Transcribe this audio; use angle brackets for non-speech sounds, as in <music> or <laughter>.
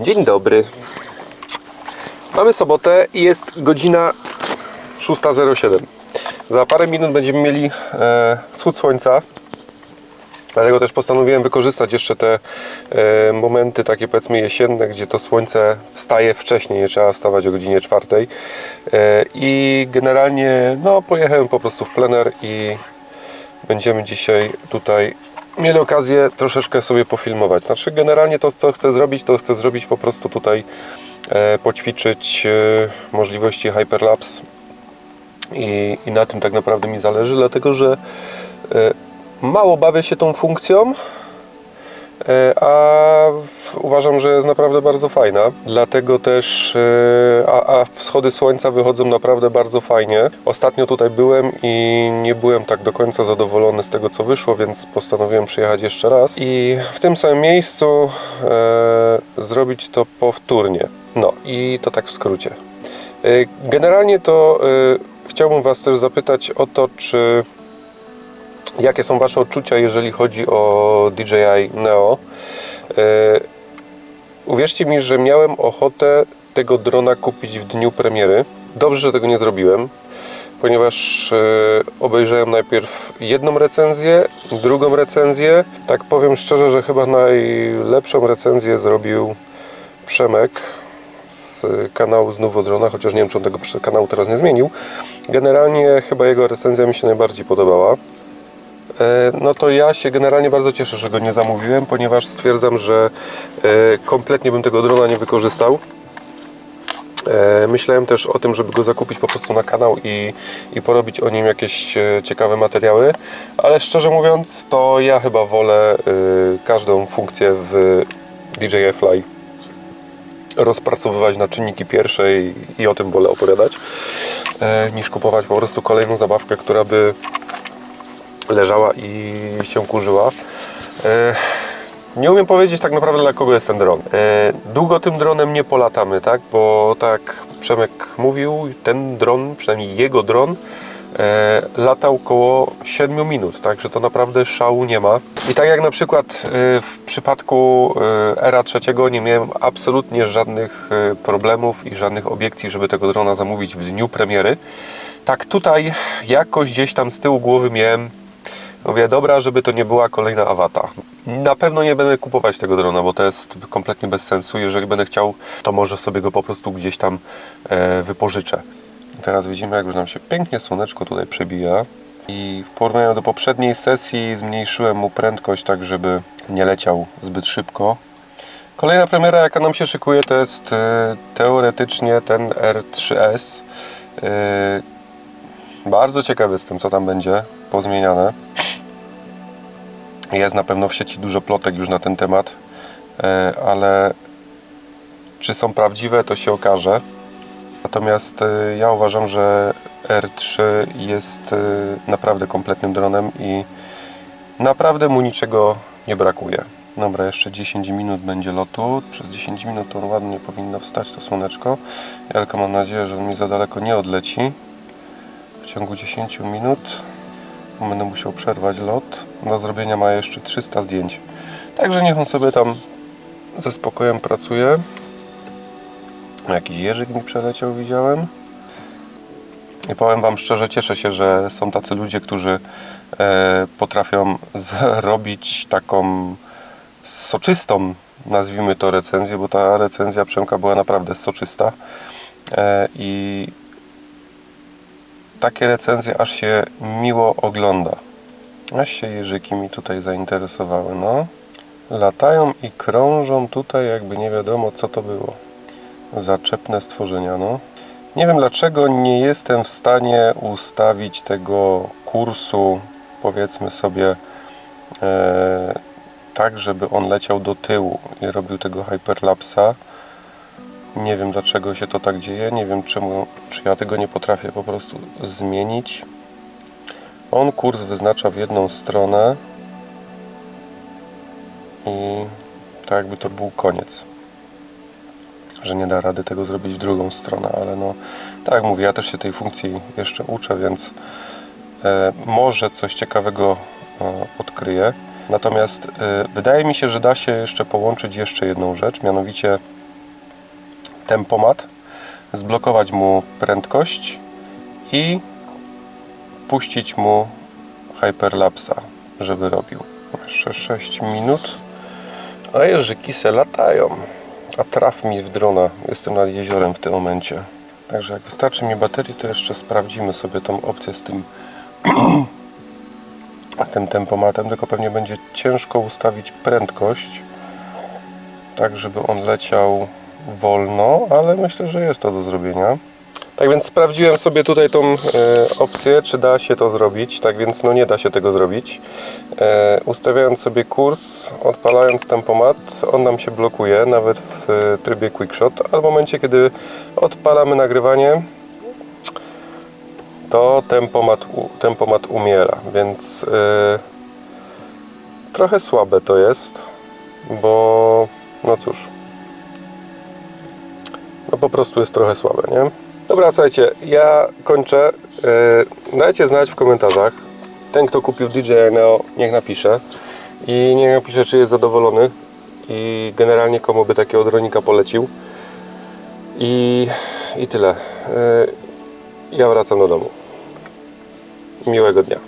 Dzień dobry. Mamy sobotę i jest godzina 6.07. Za parę minut będziemy mieli e, wschód słońca. Dlatego też postanowiłem wykorzystać jeszcze te e, momenty takie powiedzmy jesienne, gdzie to słońce wstaje wcześniej, nie trzeba wstawać o godzinie czwartej. E, I generalnie no, pojechałem po prostu w plener i będziemy dzisiaj tutaj mieli okazję troszeczkę sobie pofilmować. Znaczy generalnie to co chcę zrobić, to chcę zrobić po prostu tutaj e, poćwiczyć e, możliwości hyperlapse i, i na tym tak naprawdę mi zależy, dlatego że e, mało bawię się tą funkcją, e, a uważam, że jest naprawdę bardzo fajna. Dlatego też, e, a, a wschody słońca wychodzą naprawdę bardzo fajnie. Ostatnio tutaj byłem i nie byłem tak do końca zadowolony z tego, co wyszło, więc postanowiłem przyjechać jeszcze raz i w tym samym miejscu e, zrobić to powtórnie. No i to tak w skrócie. E, Generalnie to e, chciałbym Was też zapytać o to, czy jakie są Wasze odczucia, jeżeli chodzi o DJI Neo. E, Uwierzcie mi, że miałem ochotę tego drona kupić w dniu premiery. Dobrze, że tego nie zrobiłem, ponieważ e, obejrzałem najpierw jedną recenzję, drugą recenzję. Tak powiem szczerze, że chyba najlepszą recenzję zrobił Przemek z kanału Znów o dronach, chociaż nie wiem, czy on tego kanału teraz nie zmienił. Generalnie chyba jego recenzja mi się najbardziej podobała. E, No to ja się generalnie bardzo cieszę, że go nie zamówiłem, ponieważ stwierdzam, że e, kompletnie bym tego drona nie wykorzystał. E, Myślałem też o tym, żeby go zakupić po prostu na kanał i, i porobić o nim jakieś ciekawe materiały, ale szczerze mówiąc, to ja chyba wolę każdą funkcję w DJI Fly rozpracowywać na czynniki pierwsze i, i o tym wolę opowiadać, niż kupować po prostu kolejną zabawkę, która by leżała i się kurzyła. E, Nie umiem powiedzieć tak naprawdę dla kogo jest ten dron. E, Długo tym dronem nie polatamy, tak? Bo tak Przemek mówił, ten dron, przynajmniej jego dron, e, latał około 7 minut, także to naprawdę szału nie ma. I tak jak na przykład w przypadku Era trzeciego nie miałem absolutnie żadnych problemów i żadnych obiekcji, żeby tego drona zamówić w dniu premiery. Tak tutaj jakoś gdzieś tam z tyłu głowy miałem Mówię, dobra, żeby to nie była kolejna awata. Na pewno nie będę kupować tego drona, bo to jest kompletnie bez sensu. Jeżeli będę chciał, to może sobie go po prostu gdzieś tam e, wypożyczę. Teraz widzimy, jak już nam się pięknie słoneczko tutaj przebija. I w porównaniu do poprzedniej sesji zmniejszyłem mu prędkość, tak żeby nie leciał zbyt szybko. Kolejna premiera, jaka nam się szykuje, to jest e, teoretycznie ten R3S. E, bardzo ciekawy jestem, co tam będzie pozmieniane. Jest na pewno w sieci dużo plotek już na ten temat, e, ale czy są prawdziwe, to się okaże. Natomiast e, ja uważam, że R3 jest e, naprawdę kompletnym dronem i naprawdę mu niczego nie brakuje. Dobra, jeszcze 10 minut będzie lotu. Przez 10 minut to ładnie powinno wstać to słoneczko. Ja tylko mam nadzieję, że on mi za daleko nie odleci. W ciągu 10 minut będę musiał przerwać lot. Do zrobienia ma jeszcze 300 zdjęć. Także niech on sobie tam ze spokojem pracuje. Jakiś jeżyk mi przeleciał, widziałem. I powiem Wam szczerze, cieszę się, że są tacy ludzie, którzy e, potrafią zrobić taką soczystą, nazwijmy to recenzję, bo ta recenzja Przemka była naprawdę soczysta. E, I takie recenzje aż się miło ogląda. Aż się jeżyki mi tutaj zainteresowały, no. Latają i krążą tutaj, jakby nie wiadomo co to było. Zaczepne stworzenia, no. Nie wiem dlaczego nie jestem w stanie ustawić tego kursu, powiedzmy sobie, e, tak, żeby on leciał do tyłu i robił tego hyperlapsa. Nie wiem dlaczego się to tak dzieje, nie wiem czemu, czy ja tego nie potrafię po prostu zmienić. On kurs wyznacza w jedną stronę i tak jakby to był koniec. Że nie da rady tego zrobić w drugą stronę, ale no tak jak mówię, ja też się tej funkcji jeszcze uczę, więc e, może coś ciekawego e, odkryję. Natomiast e, wydaje mi się, że da się jeszcze połączyć jeszcze jedną rzecz, mianowicie tempomat, zblokować mu prędkość i puścić mu hyperlapsa, żeby robił. Jeszcze 6 minut. A jeżyki se latają. A traf mi w drona. Jestem nad jeziorem w tym momencie. Także jak wystarczy mi baterii, to jeszcze sprawdzimy sobie tą opcję z tym <clears throat> z tym tempomatem, tylko pewnie będzie ciężko ustawić prędkość tak, żeby on leciał wolno, ale myślę, że jest to do zrobienia. Tak więc sprawdziłem sobie tutaj tą e, opcję, czy da się to zrobić. Tak więc no nie da się tego zrobić. E, ustawiając sobie kurs, odpalając tempomat, on nam się blokuje, nawet w e, trybie quickshot, a w momencie, kiedy odpalamy nagrywanie, to tempomat, u- tempomat umiera, więc e, trochę słabe to jest, bo no cóż, po prostu jest trochę słabe, nie? Dobra, słuchajcie, ja kończę. Yy, dajcie znać w komentarzach. Ten, kto kupił DJI Neo, niech napisze. I niech napisze, czy jest zadowolony. I generalnie komu by takiego dronika polecił. I, i tyle. Yy, ja wracam do domu. Miłego dnia.